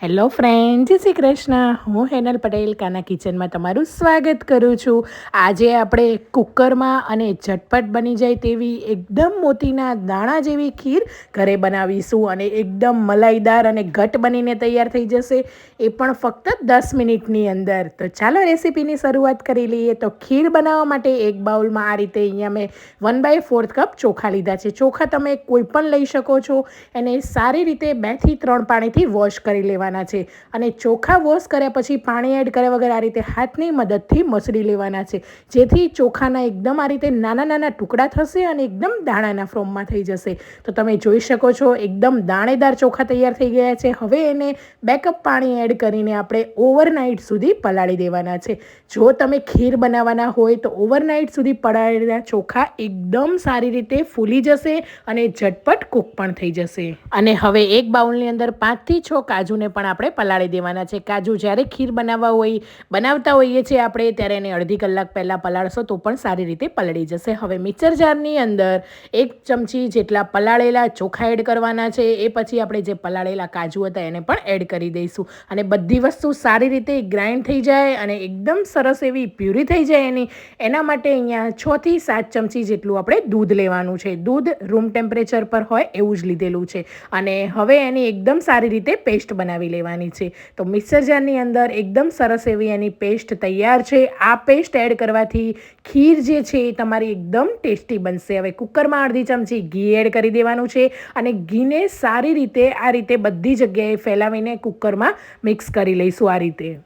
Hello friend જય શ્રી કૃષ્ણ. હું હેનલ પટેલ, કાના કિચનમાં તમારું સ્વાગત કરું છું. આજે આપણે કુકરમાં અને ઝટપટ બની જાય તેવી એકદમ મોતીના દાણા જેવી ખીર ઘરે બનાવીશું અને એકદમ મલાઈદાર અને ઘટ બનીને તૈયાર થઈ જશે. એ પણ ફક્ત દસ મિનિટની અંદર. તો ચાલો રેસીપીની શરૂઆત કરી લઈએ. તો ખીર બનાવવા માટે એક બાઉલમાં આ રીતે અહીંયા મેં વન બાય ફોર્થ કપ ચોખા લીધા છે. ચોખા તમે કોઈ પણ લઈ શકો છો. એને સારી રીતે બેથી ત્રણ પાણીથી વોશ કરી લેવા લેવાના છે. અને ચોખા વોશ કર્યા પછી પાણી એડ કર્યા વગર આ રીતે હાથની મદદથી મસળી લેવાના છે. જેથી ચોખાના એકદમ આ રીતે નાના નાના ટુકડા થશે અને એકદમ દાણાના ફ્રોમમાં થઈ જશે. તો તમે જોઈ શકો છો, એકદમ દાણેદાર ચોખા તૈયાર થઈ ગયા છે. હવે એને બેકઅપ પાણી એડ કરીને આપણે ઓવરનાઇટ સુધી પલાળી દેવાના છે. જો તમે ખીર બનાવવાના હોય તો ઓવરનાઇટ સુધી પલાળેલા ચોખા એકદમ સારી રીતે ફૂલી જશે અને ઝટપટ કૂક પણ થઈ જશે. અને હવે એક બાઉલની અંદર પાંચથી છ કાજુને પણ આપણે પલાળી દેવાના છે. કાજુ જ્યારે ખીર બનાવવા હોય, બનાવતા હોઈએ છીએ આપણે, ત્યારે એને અડધી કલાક પહેલાં પલાળશો તો પણ સારી રીતે પલળી જશે. હવે મિક્સર જારની અંદર એક ચમચી જેટલા પલાળેલા ચોખા એડ કરવાના છે. એ પછી આપણે જે પલાળેલા કાજુ હતા એને પણ એડ કરી દઈશું. અને બધી વસ્તુ સારી રીતે ગ્રાઇન્ડ થઈ જાય અને એકદમ સરસ એવી પ્યુરી થઈ જાય એની. એના માટે અહીંયા છથી સાત ચમચી જેટલું આપણે દૂધ લેવાનું છે. દૂધ રૂમ ટેમ્પરેચર પર હોય એવું જ લીધેલું છે. અને હવે એની એકદમ સારી રીતે પેસ્ટ બનાવી લેવાની છે. તો મિક્સર જારની અંદર એકદમ સરસ એવી એની પેસ્ટ તૈયાર છે. આ પેસ્ટ એડ કરવાથી ખીર જે છે એ તમારી એકદમ ટેસ્ટી બનશે. હવે કુકરમાં અડધી ચમચી ઘી એડ કરી દેવાનું છે અને ઘીને સારી રીતે, આ રીતે બધી જગ્યાએ ફેલાવીને કુકરમાં મિક્સ કરી લઈશું આ રીતે.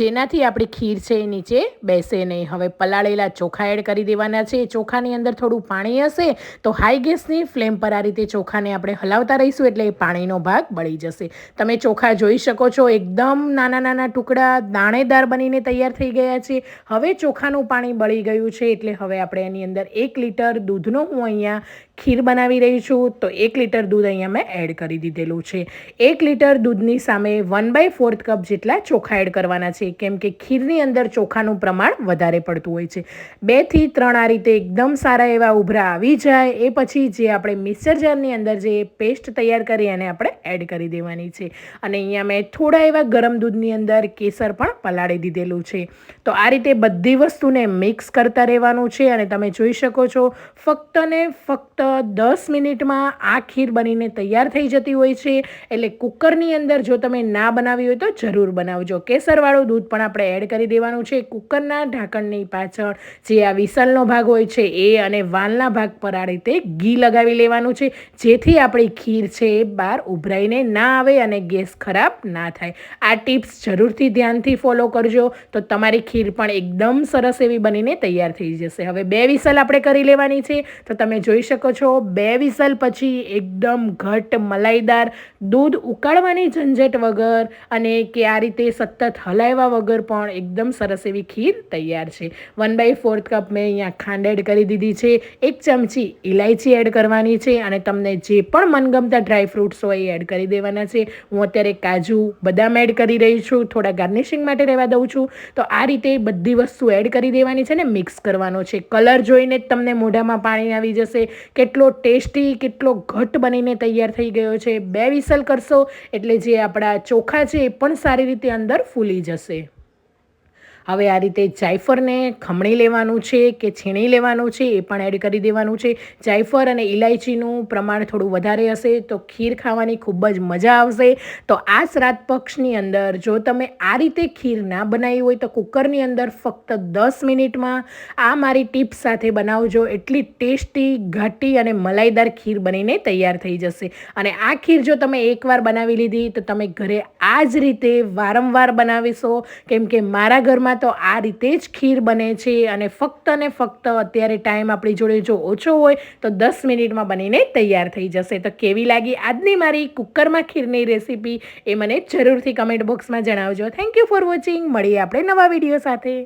જેનાથી આપણી ખીર છે એ નીચે બેસે નહીં. હવે પલાળેલા ચોખા એડ કરી દેવાના છે. ચોખાની અંદર થોડું પાણી હશે તો હાઈ ગેસની ફ્લેમ પર આ રીતે ચોખાને આપણે હલાવતા રહીશું એટલે એ પાણીનો ભાગ બળી જશે. તમે ચોખા જોઈ શકો છો, એકદમ નાના નાના ટુકડા દાણેદાર બનીને તૈયાર થઈ ગયા છે. હવે ચોખાનું પાણી બળી ગયું છે એટલે હવે આપણે એની અંદર એક લીટર દૂધનો હું અહીંયા ખીર બનાવી રહી છું, તો એક લીટર દૂધ અહીંયા મેં એડ કરી દીધેલું છે. એક લીટર દૂધની સામે વન બાય ફોર્થ કપ જેટલા ચોખા એડ કરવાના છે, કેમ કે ખીરની અંદર ચોખાનું પ્રમાણ વધારે પડતું હોય છે. બેથી ત્રણ આ રીતે એકદમ સારા એવા ઉભરા આવી જાય, એ પછી જે આપણે મિક્સર જારની અંદર જે પેસ્ટ તૈયાર કરી એને આપણે એડ કરી દેવાની છે. અને અહીંયા મેં થોડા એવા ગરમ દૂધની અંદર કેસર પણ પલાળી દીધેલું છે. તો આ રીતે બધી વસ્તુને મિક્સ કરતા રહેવાનું છે અને તમે જોઈ શકો છો, ફક્ત ને ફક્ત દસ મિનિટમાં આ ખીર બનીને તૈયાર થઈ જતી હોય છે. એટલે કુકરની અંદર જો તમે ના બનાવી હોય તો જરૂર બનાવજો. કેસરવાળું દૂધ પણ આપણે એડ કરી દેવાનું છે. કુકરના ઢાંકણની પાછળ જે આ વિસલનો ભાગ હોય છે એ અને વાલના ભાગ પર આ રીતે ઘી લગાવી લેવાનું છે. જેથી આપણી ખીર છે એ બહાર ઉભરાઈને ના આવે અને ગેસ ખરાબ ના થાય. આ ટિપ્સ જરૂરથી ધ્યાનથી ફોલો કરજો. તો તમારી ખીર પણ એકદમ સરસ એવી બનીને તૈયાર થઈ જશે. હવે બે વિસલ આપણે કરી લેવાની છે. તો તમે જોઈ શકો છો, બે વિસલ પછી એકદમ ઘટ મલાઈદાર દૂધ ઉકાળવાની ઝંઝટ વગર અને કે આ રીતે સતત હલાવ્યા વગર પણ એકદમ સરસ એવી ખીર તૈયાર છે. વન બાય ફોર્થ કપ મેં અહીંયા ખાંડ એડ કરી દીધી છે. એક ચમચી ઇલાયચી એડ કરવાની છે અને તમને જે પણ મનગમતા ડ્રાય ફ્રૂટ્સ હોય એ એડ કરી દેવાના છે. હું અત્યારે કાજુ, બદામ એડ કરી રહી છું, થોડા ગાર્નિશિંગ માટે રહેવા દઉં છું. તો આ રીતે બધી વસ્તુ એડ કરી દેવાની છે ને મિક્સ કરવાનો છે. કલર જોઈને જ તમને મોઢામાં પાણી આવી જશે કેટલો ટેસ્ટી, કેટલો ઘટ બનીને તૈયાર થઈ ગયો છે. બે વિસલ કરશો એટલે જે આપણા ચોખા છે એ પણ સારી રીતે અંદર ફૂલી જશે. હવે આ રીતે જાયફળને ખમણી લેવાનું છે કે છીણી લેવાનું છે એ પણ એડ કરી દેવાનું છે. જાયફળ અને ઇલાયચીનું પ્રમાણ થોડું વધારે હશે તો ખીર ખાવાની ખૂબ જ મજા આવશે. તો આ શ્રાદ્ધ પક્ષની અંદર જો તમે આ રીતે ખીર ના બનાવી હોય તો કુકરની અંદર ફક્ત દસ મિનિટમાં આ મારી ટીપ્સ સાથે બનાવજો. એટલી ટેસ્ટી, ઘાટી અને મલાઈદાર ખીર બનીને તૈયાર થઈ જશે. અને આ ખીર જો તમે એકવાર બનાવી લીધી તો તમે ઘરે આ જ રીતે વારંવાર બનાવીશો. કેમ કે મારા ઘરમાં ઘરમાં તો આ રીતે જ ખીર બને છે અને ફક્ત ને ફક્ત અત્યારે ટાઈમ આપણી જોડે જો ઓછો હોય તો દસ મિનિટમાં બનીને તૈયાર થઈ જશે. તો કેવી લાગી આજની મારી કુકરમાં ખીરની રેસીપી એ મને જરૂરથી કમેન્ટ બોક્સમાં જણાવજો. થેન્ક યુ ફોર વોચિંગ મળીએ આપણે નવા વીડિયો સાથે.